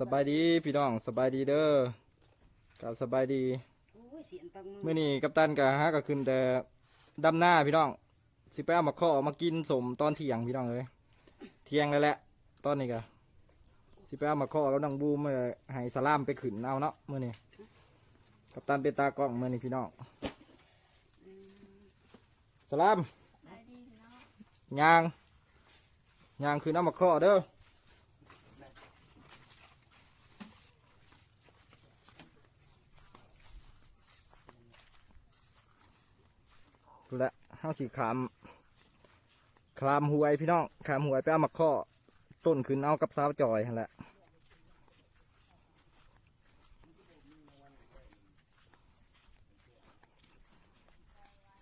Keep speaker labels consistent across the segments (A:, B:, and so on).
A: สบายดีพี่น้องสบายดีเด้อกับสบายดี
B: โอ้ยเสียงปังมือ
A: เมื่อนี้กัปตันกับฮะก็ขึ้นแต่ดำหน้าพี่น้อง สิไปเอามาข้อมากินสมตอนเที่ยงพี่น้องเลยเที่ยงแล้วแหละตอนนี้ก็สิไปเอามาข้อแล้วนังบูมมาให้สลามไปขึ้นเอาเนาะเมื่อนี้กัปตันเป็นตากล้องเมื่อนี้พี่น้องสลาม
B: ได้ดีพี่น้อง
A: ยางยางคือน้ำมาข้อเด้อ ห้าสีขามคลามหวยพี่น้องคลามหวยไปเอามาข้อต้นขึ้นเอากับสาวจอยหั่นแหละ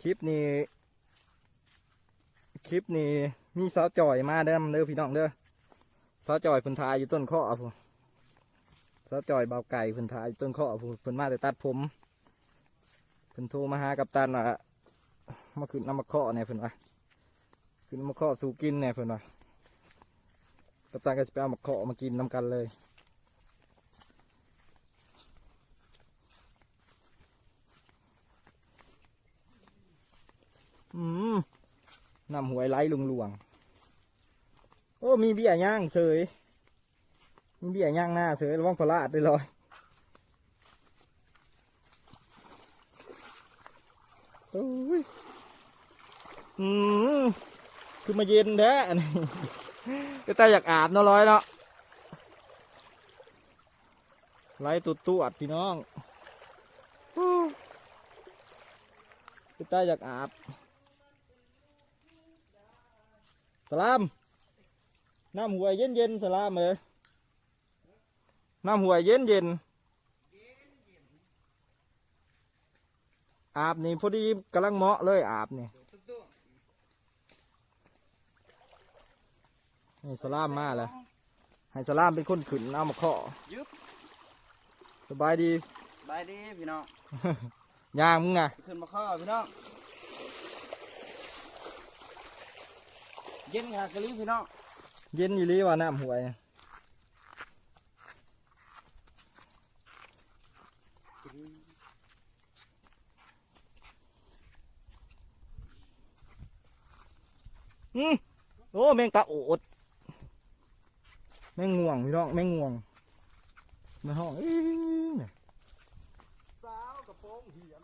A: คลิปนี้คลิปนี้มีสาวจอยมาเด้อเด้อพี่น้องเด้อสาวจอยพิ่นทายอยู่ต้นข้อพูสาวจอยเบาไก่พิ่นทายอยู่ต้นข้อพูเพิ่นมาแต่ตัดผมเพิ่นโทรมาหากับตันว่า มาขึ้นน้ำมาข้อเนี่ยเพิ่อนว่าขึ้นน้ำมาข้อสู่กินเนี่ยเพิ่อนว่ากับตันก็จะไปเอามาข้อมากินน้ำกันเลยอืมนำหวยไล่ลุงหลวง โอ้มีเบี้ยย่างเสยมีเบี้ยย่างหน้าเสยระวังพลาดด้วยลย อืมคือมาเย็นแท้อันนี้ก็แต่อยากอาบน้อยเนาะไล่ตุดตวดพี่น้องก็แต่อยากอาบสลามน้ำหวยเย็นเย็นสลามเอ้ยน้ำหวยเย็นเย็น อาบนี่พอดีกำลังเหมาะเลยอาบนี่นี่สลามมาแล้วให้สลามเป็นคนขึ้นเอามาเคาะ
C: ยึบ
A: สบายดี
C: บายดีพี่น้อง
A: ย่างมึงไง
C: ขึ้นมาข้อพี่น้องเย็นค่ะกะลิพี่น้อง
A: เย็นอยู่ลีว่าน้ำหวย อืมโอ้แมงกะโอด แมงง่วงพี่น้องแมงง่วงในห้องอีเนี่ย
C: สาวกระโปรงเหียน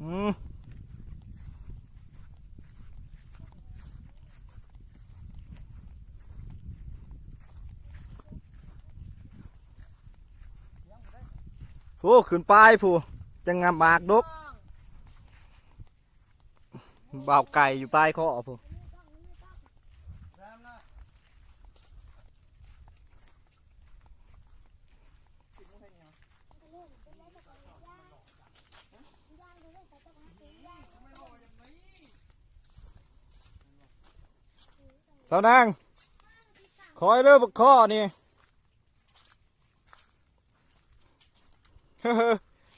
A: อืม ผู้ขึ้นไปผู้จังงามบากดกบ่าวไก่อยู่ปลายคอผู้สาวนางคอยเริ่มบักข้อนี่ เฮ้อ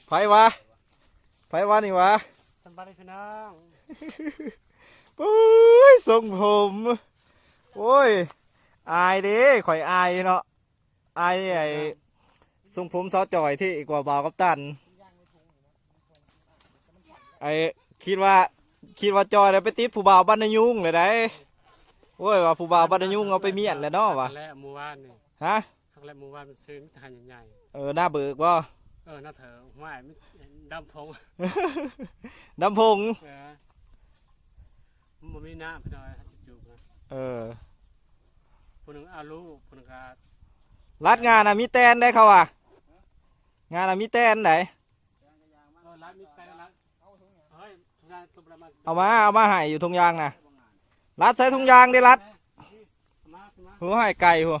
A: ไผวะไผวะนี่วะ
D: สบายดีพี่น้อง
A: ปุ้ยทรงผมโอ้ยอายเด้ข่อยอายเนาะอายไอ้ทรงผมซอจอยที่กว่าบ่าวกับตันไอ้คิดว่าคิดว่าจอยแล้วไปติดผู้บ่าวบ้านนายุงเลยได้โอ้ยว่าผู้บ่าวบ้านนายุงเอาไปเมียนแล้วเนาะวะ
D: และหมู่บ้านนี่
A: ฮะ
D: หักและหมู่บ้านมันซื้อมิตรหารใหญ่
A: เออหน้าเบิกว่า
D: ๆ เออน่าเถอะห้วยมิดำพง
A: น้ำพง
D: เออมันบ่มีน้ำพี่น้อยถ้าจะจูบนะ
A: เออ
D: ผู้หนึ่งอาลูกผู้หนึ่งก็
A: รัดงานอะมีแตนได้เขาอะ งานอะมีแตนไหน
D: เออร้านมีไก่ร้านเฮ้ยทุกอย่างตัวประมาณ
A: เอามาเอามาให้อยู่ทงยางนะรัดใส่ทงยางได้รัด
D: มามา
A: หัวให้ไก่หัว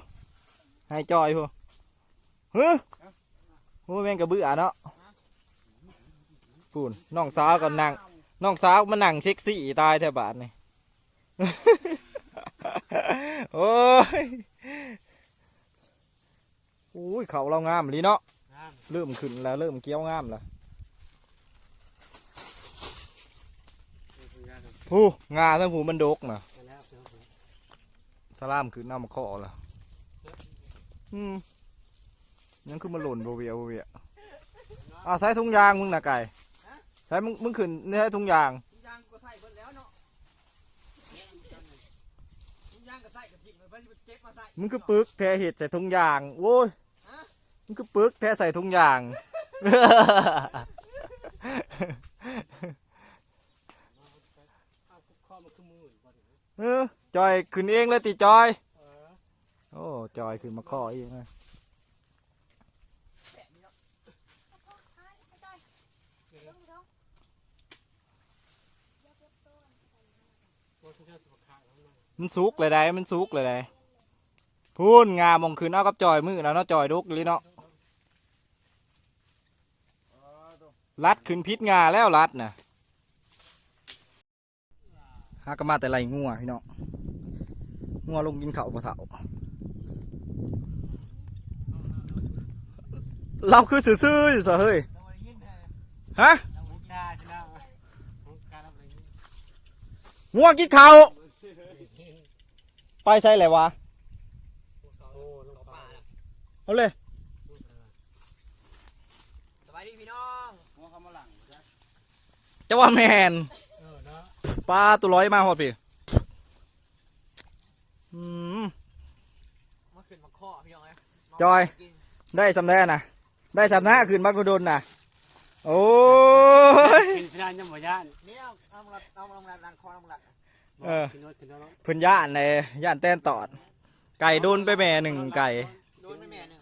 A: ให้จอยหัวเฮ้ย หัวแม่งกระเบื้อเนาะพูนน้องสาวก็นั่งน้องสาวมานั่งเซ็กซี่ตายแถวบ้านนี่โอ้ยอุ้ยเขาเรางามลีเนาะเริ่มขึ้นแล้วเริ่มเกี้ยวงามแล้วผู้งาทั้งผูมันดกนะ
D: ไปแล้วเดี๋ยวผม
A: สลามขึ้นน้ำมาข้อละอืม ยังคือมันหล่นโบเวียโบเวียอ่าใส่ถุงยางมึงนะไก่ใส่มึงมึงขึ้นใส่ถุงยาง
E: ทุกอย่างก็ใส่เบิดแล้วเนาะทุกอย่างก็ใส่กับจิบเลยเพื่อจะเก็บมาใส่
A: มึงคือปึกแทเห็ดใส่ถุงยางโว้ย
E: ฮะ
A: มึงคือปึกแทใส่ถุงยาง
D: เอาข้อมาขึ้นมือบ่เนี่ย
A: เออจอยขึ้นเองเลยติจอย
D: เออ
A: โอ้จอยขึ้นมาข้อเองนะ
D: ว่าทุกอย่างสุขภาพแล้วนะ
A: มันสุกเลยได้มันสุกเลยได้พูนงามมองขึ้นเอากับจอยมือแล้วเนาะจอยดกเลยเนาะรัดขึ้นพิษงาแล้วรัดน่ะหากนมาแต่ไรงัวพี่น้องงัวลงกินข้าวปะเถาเราคือซื่อๆอยู่ซะเฮ้ย
E: เราได้ยินแท้
A: ฮะ
D: ผมกล้าที่แล้วผมกล้ารับอะไรนี้
A: งัวกินข้าว ไปใช่เลยวะ
D: โอ้ลง
E: เขา
D: ป่า
E: ป่าละ
A: เอาเลย
E: สบายดีพี่น้องหัวคำมาหลัง
A: จะว่าแมน
D: เออเนาะ
A: ปลาตัวร้อยมาหอดพี่อืม
E: มาขึ้นมาข้อพี่น้องไง
A: จอย ได้สำแน่นะได้สำนักคืนบักโดนน่ะโอ้ย
D: กินพิจารณาหมอย่าน
E: นี่เอาเอามาเอามาลังคอเอามาลัง
A: เอ อ
D: กินน้อยกินน้อย
A: เพิ่นย่านเลยย่านแต้นตอด ไก่โดนไปแม่หนึ่งไก่
E: โดนไปแม่หนึ่ง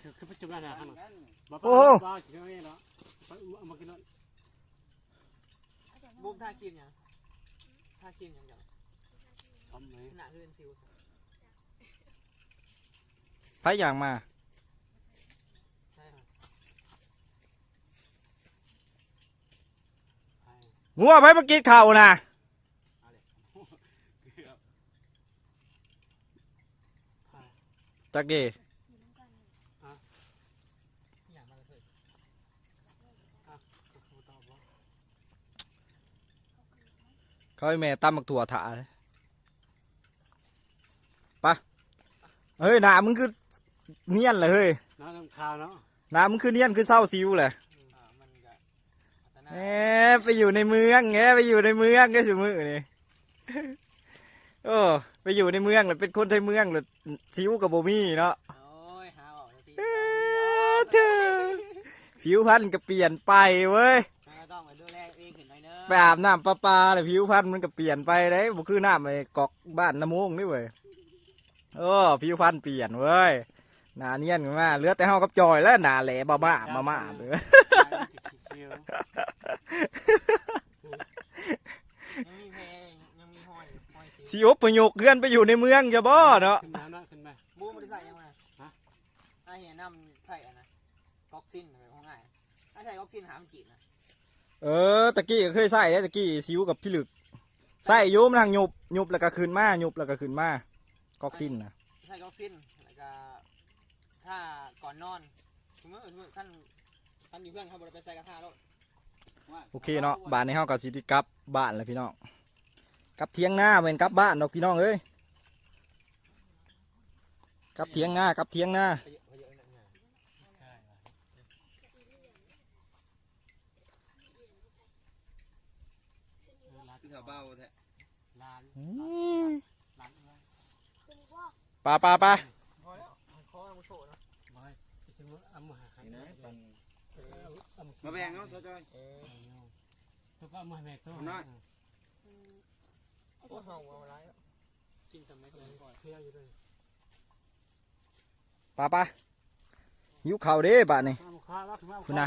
D: คือคือปัจจุบันนะครับบ้า
A: โอ้
D: บ้าสิเอาเองเนาะเอามากินน้อย
E: บูมท่าครีมยังท่าครีมยังยัง
D: ชมเลย
E: หน้าขึ้นซิว
A: ไผอย่างมา
E: ใช่ครับ
D: ไป
A: งัวไผมากินข้าวน่ะ
D: ไป
A: จักดี
E: อย่างมาเลย
D: จะพูดต่อบ่
A: เขาให้แม่ตั้มมักถั่วถาเลยไปะเฮ้ยหน้ามึงคือเนียนเลยเฮ้ย
D: น้ำน้ำข้าวเนาะ
A: หน้ามึงคือเนียนคือเศร้าซิวเลย
E: อ่ามันก็อัตนา
A: แหมไปอยู่ในเมืองแงไปอยู่ในเมืองก็สิมือนี่โอ้ไปอยู่ในเมืองเลยเป็นคนไทยเมืองเลยซิวกับโบมี่เนาะ
E: โอ้ยหาออกที
A: เอ้อเธอผิวพรรณก็เปลี่ยนไปเว้ย
E: ก็ต้องมาดูแลเองขึ้นหน่อยเนอะ
A: ไปอาบน้ำประปาเลยผิวพรรณมันก็เปลี่ยนไปได้บ่คือน้ำไอ้กอกบ้านน้ำมงนี่เว้ยโอ้ผิวพรรณเปลี่ยนเว้ยหนาเนียนขึ้นมาเหลือแต่เฮากับจอยแล้วหนาแหลบ้าบ้ามามาเลย
D: เชียว
E: ยังมีเพลงยังมีห้อยห้อยซิว
A: สิอบประโยคเลื่อนไปอยู่ในเมืองจะบ่เนาะ
D: ขึ้นมาเนาะขึ้นมา
E: บูมมันใส่ยังไง
D: ฮะ
E: ไอ้เหี้ยน้ำใส่อันนะก๊อกซินอะไรพวกง่ายไอ้ใส่ก๊อกซินหามันจีบนะ
A: เออตะกี้ก็เคยใส่ได้ตะกี้ซิวกับพี่ลึกใส่อยุมนทางหยุบหยุบแล้วก็ขึ้นมาหยุบแล้วก็ขึ้นมากอกซินนะ
E: ใส่ก๊อกซินแล้วก็ถ้าก่อนนอนสมมติสมมติท่านท่านอยู่เพื่อนเขาบอกไปใส่กระทะแล้ว
A: โอเคเนาะบ้านในเฮากับสิได้กลับบ้านแล้วพี่น้องกลับเทียงหน้าเป็นกลับบ้านดอกพี่น้องเอ้ยกลับเทียงหน้ากลับเทียงหน้า
E: ป่า
D: น
E: ที่แถวเบ้า
A: ปลาปลาปลา
E: มันคอมันโฉดเนาะ
D: บ่อยสมมติเอามาหาครับ
E: มาแบ่งเอาซะจอยเออ
D: ตัวก็เอามาให้แม่ตัว
E: น้อยโอ้เห่าเอาอะไรอะกินสำเร็จเลยก่อน
D: เที่ยวอยู่เลย
A: ปลาปลาหิวข้าวเด้บ้านนี่
D: เอาข้าวว่าถึงว่า
A: คุณน่ะ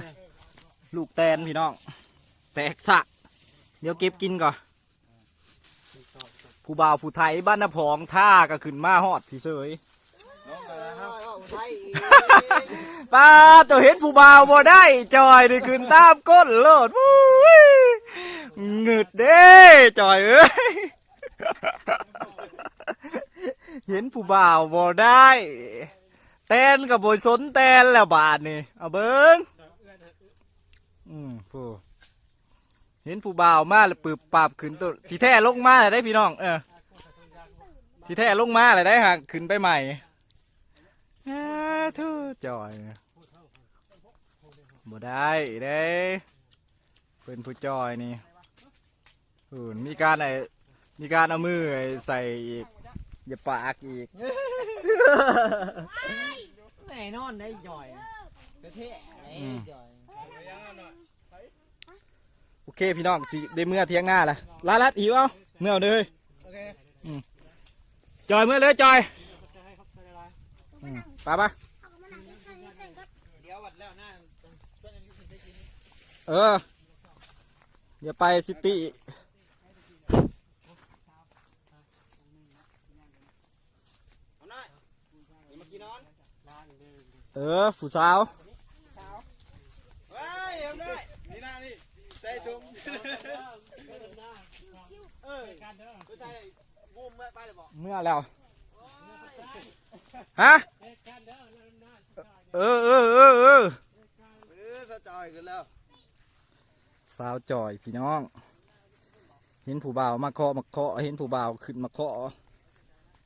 A: ลูกแตนพี่น้อง แตกสะ เดี๋ยวเก็บกินก่อนผู้บ่าวผู้ไทยบ้านนาพองท่าก็ขึ้นมาฮอดพี่เสย ปาตัวเห็นผู้บ่าวบ่ได้จอยนี่ขึ้นตามก้นโลดวุ้ยงึดเด้จอยเอ้ยเห็นผู้บ่าวบ่ได้ แตนกับบสนแตนแล้วบาทนี่เอาเบิ้ง
D: เอื้อนเอื้อน
A: อืมผู้เห็นผู้บ่าวมาแล้วปึบปับขึ้นตัวที่แท้ลงมาเลยได้พี่น้องเออที่แท้ลงมาเลยได้หากขึ้นไปใหม่ อ้าทูจอยบ่ได้เด้เพิ่นผู้จอยนี่อืนมีการไอ้มีการเอามือไอ้ใส่อีกอย่าปากอีก
C: แน่นอนได้จ่อยกระเทะไอ้
A: อืม
C: จ่อย
A: โอเคพี่น้องสิได้เมื่อเที่ยงหน้าละลาลัดหิวเอาเมื่อเอาเลย
C: โอเค
A: จอยเมื่อเลยจอย
D: จะให้เขาจะได้ไร
A: อืมไปปะ
C: เดี๋ยววัดแล้วหน้าเพื่อนอายุคุณได้กิน
A: เอออย่าไปซิตี้
C: เอาหน่อยเดี๋ยวมากินนอน
D: ร้านเดิน
A: เออผู้สาว
C: ว้ายเอาได้นี่หน้านี่ใส่ซุ้มเออ
D: การเด้อ
C: ไปใส่บูมไปไปเลยบอก
A: เมื่อแล้ว ฮะ
D: การเด้อแล้วหน้า
A: เออเออเออเออ
C: เออสะจอยกันแล้ว
A: สาวจอยพี่น้อง เห็นผู้บ่าวมาเคาะมาเคาะเห็นผู้บ่าวขึ้นมาเคาะ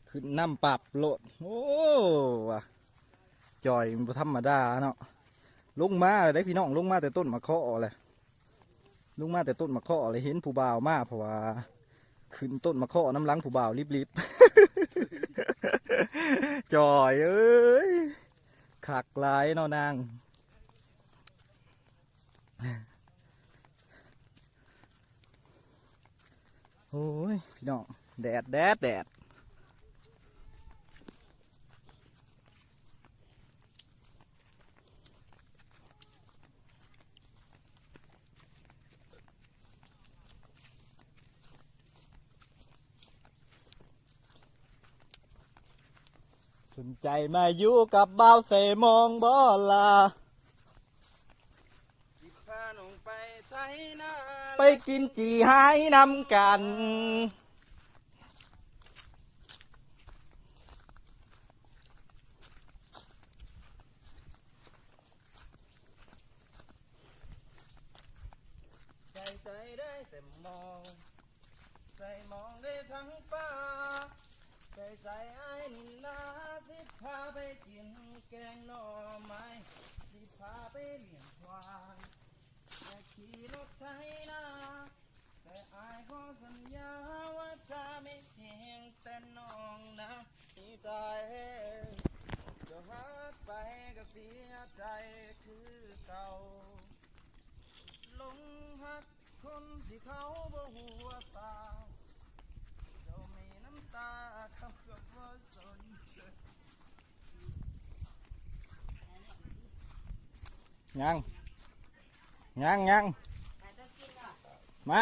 A: ขึ้นน้ำปรับโลดโอ้ว่ะจอยมันบ่ธรรมดาเนาะลงมาเลยได้พี่น้องลงมาแต่ต้นมาเคาะเลยลงมาแต่ต้นมาเคาะเลยเห็นผู้บ่าวมาเพราะว่าขึ้นต้นมาเคาะน้ำหลังผู้บ่าวรีบๆ จอยเอ้ยขักลายเนาะนางโอ้ย พี่น้อง แดดแดดแดด ใจมาอยู่กับบ่าวเสมองบ่ลา
C: สิพาหนองไปใช้หน้า
A: ไปกินจีหายนำกัน
C: ใส่ใจได้แต่มอง ใส่มองได้ทั้งป่าใส่ใจไอ้นี่นาสิพาไปกินแก งหน่อไม้สิพาไปเลี้ยงควายอยากขี่รถไถนาแต่อายขอสัญญาว่าจะไม่เพียงแต่น้องนะมีใจจะหักไปก็เสียใจคือเก่าลงหักคนที่เขาบ่หัวตาเจ้ามีน้ำตาเขาก็บ่สนใจ
A: ยังยังยัง
B: แต่ต้องกินก่อน
A: มา